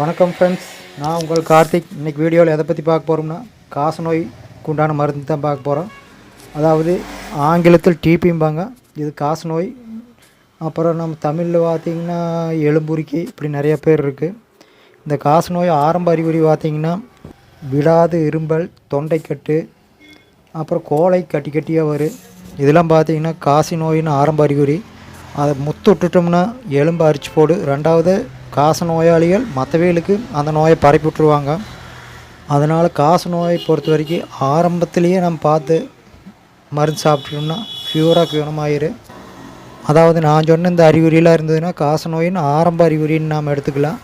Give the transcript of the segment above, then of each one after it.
வணக்கம் ஃப்ரெண்ட்ஸ் நான் உங்கள் கார்த்திக். இன்றைக்கி வீடியோவில் எதை பற்றி பார்க்க போகிறோம்னா காசநோய்க்கு உண்டான மருந்து தான் பார்க்க போகிறோம் அதாவது ஆங்கிலத்தில் டிபிம்பாங்க. இது காசநோய். அப்புறம் நம்ம தமிழில் பார்த்திங்கன்னா எலும்புரிக்கி இப்படி நிறைய பேர் இருக்குது இந்த காசநோய் ஆரம்ப அறிகுறி பார்த்திங்கன்னா விடாது இரும்பல் தொண்டைக்கட்டு அப்புறம் கோலை கட்டி கட்டியாக வரும் இதெல்லாம் பார்த்திங்கன்னா காசி நோயின்னு ஆரம்ப அறிகுறி. அதை முத்து விட்டுட்டோம்னா எலும்பு அரிச்சு போடு. ரெண்டாவது காச நோயாளிகள் மற்றவைகளுக்கு அந்த நோயை பரப்பி விட்டுருவாங்க அதனால் காச நோயை பொறுத்த வரைக்கும் ஆரம்பத்திலேயே நம்ம பார்த்து மருந்து சாப்பிட்டோம்னா ஃபியூராக குணமாயிரு அதாவது நான் சொன்ன இந்த அறிகுறியெலாம் இருந்ததுன்னா காச நோயின் ஆரம்ப அறிகுறின்னு நாம் எடுத்துக்கலாம்.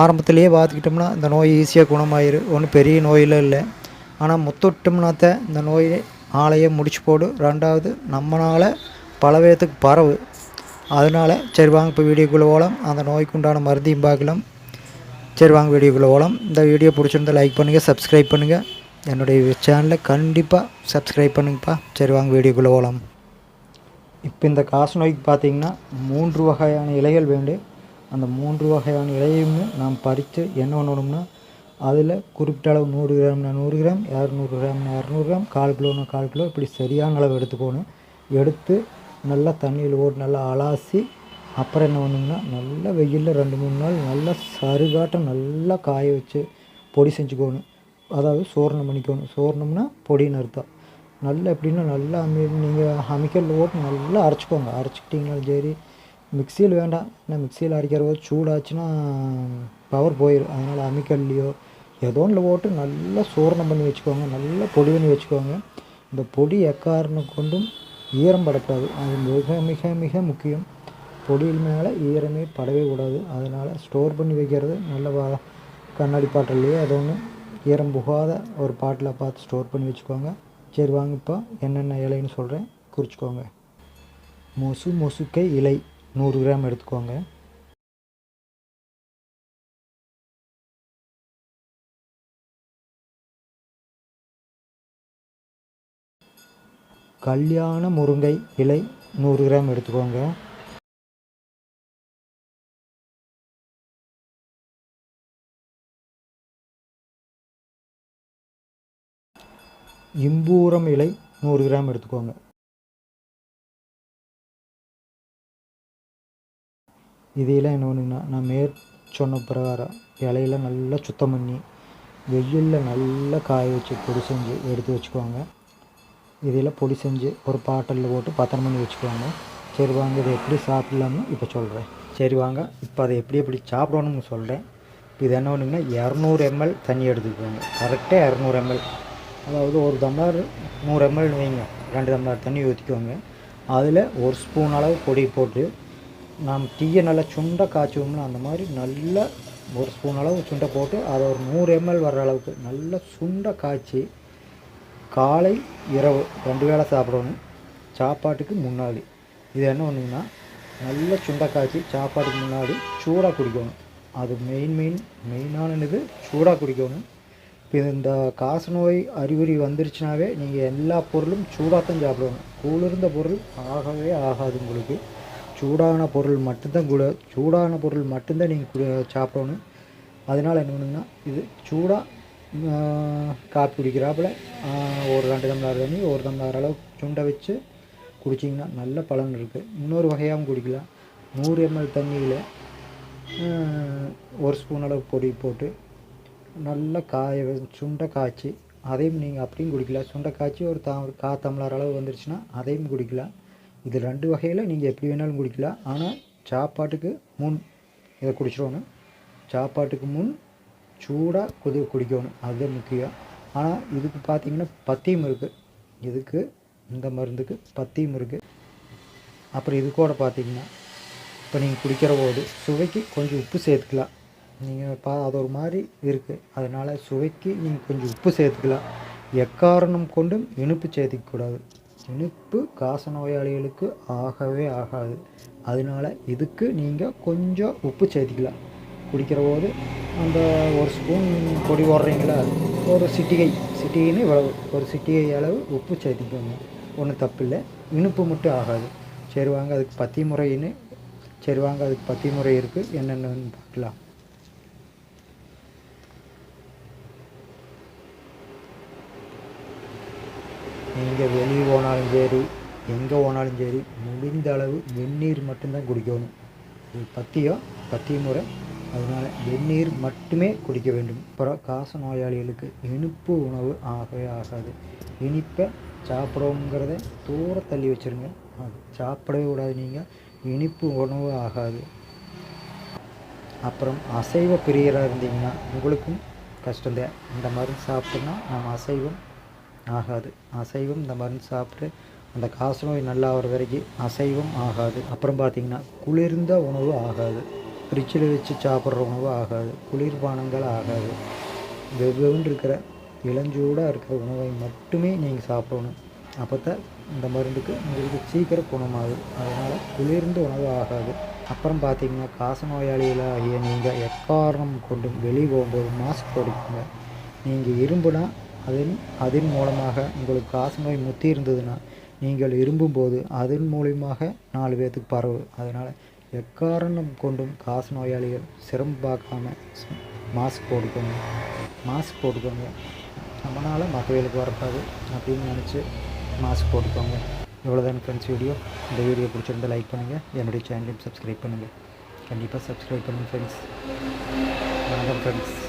ஆரம்பத்திலேயே பார்த்துக்கிட்டோம்னா இந்த நோய் ஈஸியாக குணமாயிரு. ஒன்றும் பெரிய நோயெல்லாம் இல்லை. ஆனால் முத்தொட்டோம்னாத்த இந்த நோயை ஆளையே முடிச்சு போடு. ரெண்டாவது நம்மளால் பல பேர்த்துக்கு பரவு. அதனால் சரி வாங்க இப்போ வீடியோக்குள்ளே போகலாம் அந்த நோய்க்கு உண்டான மருந்தையும் பார்க்கலாம். சரி வாங்க வீடியோக்குள்ளே போகலாம் இந்த வீடியோ பிடிச்சிருந்தா லைக் பண்ணுங்கள் சப்ஸ்கிரைப் பண்ணுங்கள் என்னுடைய சேனலை கண்டிப்பாக சப்ஸ்கிரைப் பண்ணுங்கப்பா. சரி வாங்க வீடியோக்குள்ளே போகலாம் இப்போ இந்த காசு நோய்க்கு பார்த்தீங்கன்னா மூன்று வகையான இலைகள் வேண்டு. அந்த மூன்று வகையான இலையுமே நாம் பறித்து என்ன பண்ணணும்னா அதில் குறிப்பிட்ட அளவு நூறு கிராம்னா நூறு கிராம் இரநூறு கிராம்னா இரநூறு கிராம் கால் கிலோனா கால் கிலோ இப்படி சரியான அளவு எடுத்துக்கணும். எடுத்து நல்லா தண்ணியில் ஓட்டு நல்லா அலாசி அப்புறம் என்ன பண்ணுங்கன்னா நல்லா வெயிலில் ரெண்டு மூணு நாள் நல்லா சருகாட்டம் நல்லா காய வச்சு பொடி செஞ்சுக்கணும். அதாவது சோரணம் பண்ணிக்கணும். சோரணம்னா பொடின்னு அர்த்தம். நல்லா எப்படின்னா நல்லா அமி நீங்கள் அமிக்கலில் ஓட்டு நல்லா அரைச்சிக்கோங்க. அரைச்சிக்கிட்டிங்கனாலும் சரி மிக்சியில் வேண்டாம். ஏன்னா மிக்சியில் அரைக்கிற போது சூடாச்சுன்னா பவர் போயிடும் அதனால் அமிக்கல்லையோ ஏதோ ஒன்றில் போட்டு நல்லா சூரணம் பண்ணி வச்சுக்கோங்க. நல்லா பொடி பண்ணி வச்சுக்கோங்க. இந்த பொடி எக்காரணம் கொண்டும் ஈரம் படக்கூடாது அது மிக மிக மிக முக்கியம். பொடியில் மேலே ஈரமே படவே கூடாது. அதனால் ஸ்டோர் பண்ணி வைக்கிறது நல்ல கண்ணாடி பாட்டிலேயே அது ஒன்று ஈரம் புகாத ஒரு பாட்டில் பார்த்து ஸ்டோர் பண்ணி வச்சுக்கோங்க. சரி வாங்க இப்போ என்னென்ன இலைன்னு சொல்கிறேன் குறிச்சிக்கோங்க. மொசு மொசுக்கை இலை. நூறு கிராம் எடுத்துக்கோங்க. கல்யாண முருங்கை இலை நூறு கிராம் எடுத்துக்கோங்க. இம்பூரம் இலை நூறு கிராம் எடுத்துக்கோங்க. இதையெல்லாம் என்ன பண்ணுங்கன்னா நான் மேற் சொன்ன பிரகாரம் இலையெல்லாம் நல்லா சுத்தம் பண்ணி வெயிலில் நல்லா காய வச்சு பொடி செஞ்சு எடுத்து வச்சுக்கோங்க. இதையெல்லாம் பொடி செஞ்சு ஒரு பாட்டிலில் போட்டு பத்தனை மணி வச்சுக்குவாங்க சரி வாங்க இதை எப்படி சாப்பிட்லாம்னு இப்போ சொல்கிறேன் சரி வாங்க இப்போ அதை எப்படி எப்படி சாப்பிடணும்னு சொல்கிறேன் இப்போ இது என்ன பண்ணுங்கன்னா இரநூறு எம்எல் தண்ணி எடுத்துக்கோங்க. கரெக்டாக இரநூறு எம்எல் அதாவது ஒரு டம்ளர் நூறு எம்எல் வைங்க. ரெண்டு டம்ளர் தண்ணி ஊற்றிக்கோங்க அதில் ஒரு ஸ்பூன் அளவு பொடி போட்டு நாம் டீயை நல்லா சுண்டை காய்ச்சுவோம்னா அந்த மாதிரி நல்லா ஒரு ஸ்பூன் அளவு சுண்டை போட்டு அதை ஒரு நூறு எம்எல் வர்ற அளவுக்கு நல்லா சுண்டை காய்ச்சி காலை இரவு ரெண்டு வேளை சாப்பிடணும். சாப்பாட்டுக்கு முன்னாடி. இது என்ன பண்ணுங்கன்னா நல்ல சுண்டை காய்ச்சி சாப்பாட்டுக்கு முன்னாடி சூடாக குடிக்கணும். அது மெயின் மெயின் மெயினானது சூடாக குடிக்கணும். இப்போ இந்த காசு நோய் அறிகுறி வந்துருச்சுனாவே நீங்கள் எல்லா பொருளும் சூடாக தான் சாப்பிடணும் குளிர்ந்த பொருள் ஆகவே ஆகாது உங்களுக்கு. சூடான பொருள் மட்டும்தான் குள சூடான பொருள் மட்டும்தான் நீங்கள் சாப்பிடணும். அதனால் என்ன பண்ணுங்கன்னா இது சூடாக காப்பி குடிக்கிறாப்புல ஒரு ரெண்டு டம்ளர் தண்ணி ஒரு டம்ளர் அளவு சுண்டை வச்சு குடிச்சிங்கன்னா நல்ல பலன் இருக்குது இன்னொரு வகையாகவும் குடிக்கலாம் நூறு எம்எல் தண்ணியில் ஒரு ஸ்பூன் அளவு பொடி போட்டு நல்லா காய சுண்டை காய்ச்சி அதையும் நீங்கள் அப்படியும் குடிக்கலாம் சுண்டை காய்ச்சி ஒரு தா கா டம்ளர் அளவு வந்துருச்சுன்னா அதையும் குடிக்கலாம் இது ரெண்டு வகையில் நீங்கள் எப்படி வேணாலும் குடிக்கலாம் ஆனால் சாப்பாட்டுக்கு முன் இதை குடிச்சிடணும் சாப்பாட்டுக்கு முன் சூடாக குதி குடிக்கணும் அதுதான் முக்கியம். ஆனால் இதுக்கு பார்த்தீங்கன்னா பத்தியம் இருக்குது இதுக்கு இந்த மருந்துக்கு பத்தியம் இருக்குது அப்புறம் இது கூட பார்த்தீங்கன்னா இப்போ நீங்கள் குடிக்கிற போது சுவைக்கு கொஞ்சம் உப்பு சேர்த்துக்கலாம். நீங்கள் பா அது ஒரு மாதிரி இருக்குது அதனால் சுவைக்கு நீங்கள் கொஞ்சம் உப்பு சேர்த்துக்கலாம். எக்காரணம் கொண்டும் இனிப்பு சேர்த்திக்கக்கூடாது. இனிப்பு காச நோயாளிகளுக்கு ஆகவே ஆகாது. அதனால் இதுக்கு நீங்கள் கொஞ்சம் உப்பு சேர்த்திக்கலாம். குடிக்கிற போது அந்த ஒரு ஸ்பூன் பொடி போடுறீங்களா? ஒரு சிட்டிகை. சிட்டிகைன்னு இவ்வளவு. ஒரு சிட்டிகை அளவு உப்பு சேர்த்துக்கோங்க. ஒன்றும் தப்பில்லை. இனிப்பு மட்டும் ஆகாது. சரி வாங்க அதுக்கு பத்தி முறைன்னு சரி வாங்க அதுக்கு பத்தி முறை இருக்குது என்னென்னு பார்க்கலாம். நீங்கள் வெளியே போனாலும் சரி எங்கே போனாலும் சரி முடிந்த அளவு வெந்நீர் மட்டும்தான் குடிக்கணும். பத்தியோ? பத்தி முறை? அதனால் வெந்நீர் மட்டுமே குடிக்க வேண்டும். அப்புறம் காச நோயாளிகளுக்கு இனிப்பு உணவு ஆகவே ஆகாது. இனிப்பை சாப்பிடவுங்கிறத தூர தள்ளி வச்சுருங்க. அது சாப்பிடவே கூடாது நீங்கள் இனிப்பு உணவு ஆகாது. அப்புறம் அசைவ பிரியராக இருந்தீங்கன்னா உங்களுக்கும் கஷ்டம்தான் இந்த மருந்து சாப்பிட்டோம்னா நம்ம அசைவம் ஆகாது. அசைவம் இந்த மருந்து சாப்பிட்டு அந்த காசு நோய் நல்லா ஆகிற வரைக்கும் அசைவம் ஆகாது. அப்புறம் பார்த்திங்கன்னா குளிர்ந்த உணவு ஆகாது. ஃப்ரிட்ஜில் வச்சு சாப்பிட்ற உணவு ஆகாது குளிர்பானங்கள் ஆகாது. வெவ்வேறு இருக்கிற இளஞ்சூடாக இருக்கிற உணவை மட்டுமே நீங்கள் சாப்பிடணும். அப்போ தான் இந்த மருந்துக்கு உங்களுக்கு சீக்கிரம் குணமாகும் அதனால் குளிர்ந்த உணவு ஆகாது. அப்புறம் பார்த்தீங்கன்னா காச நோயாளிகளாகிய நீங்கள் எக்காரணம் கொண்டும் வெளியே போகும்போது மாஸ்க் போடுங்க நீங்கள் இரும்புனா அதன் அதன் மூலமாக உங்களுக்கு காச நோய் முத்தி இருந்ததுன்னா நீங்கள் இரும்பும்போது அதன் மூலியமாக நாலு பேர்த்துக்கு பரவு. அதனால் எக்காரணம் கொண்டும் காசு நோயாளிகள் சிரமம் பார்க்காம மாஸ்க் போட்டுக்கோங்க. மாஸ்க் போட்டுக்கோங்க. நம்மளால் மக்களுக்கு வரக்கூடாது அப்படின்னு நினச்சி மாஸ்க் போட்டுக்கோங்க. இவ்வளோதான் ஃப்ரெண்ட்ஸ் வீடியோ இந்த வீடியோ பிடிச்சிருந்தா லைக் பண்ணுங்கள் என்னுடைய சேனலையும் சப்ஸ்கிரைப் பண்ணுங்கள் கண்டிப்பாக சப்ஸ்கிரைப் பண்ணுங்கள் ஃப்ரெண்ட்ஸ் வணக்கம் ஃப்ரெண்ட்ஸ்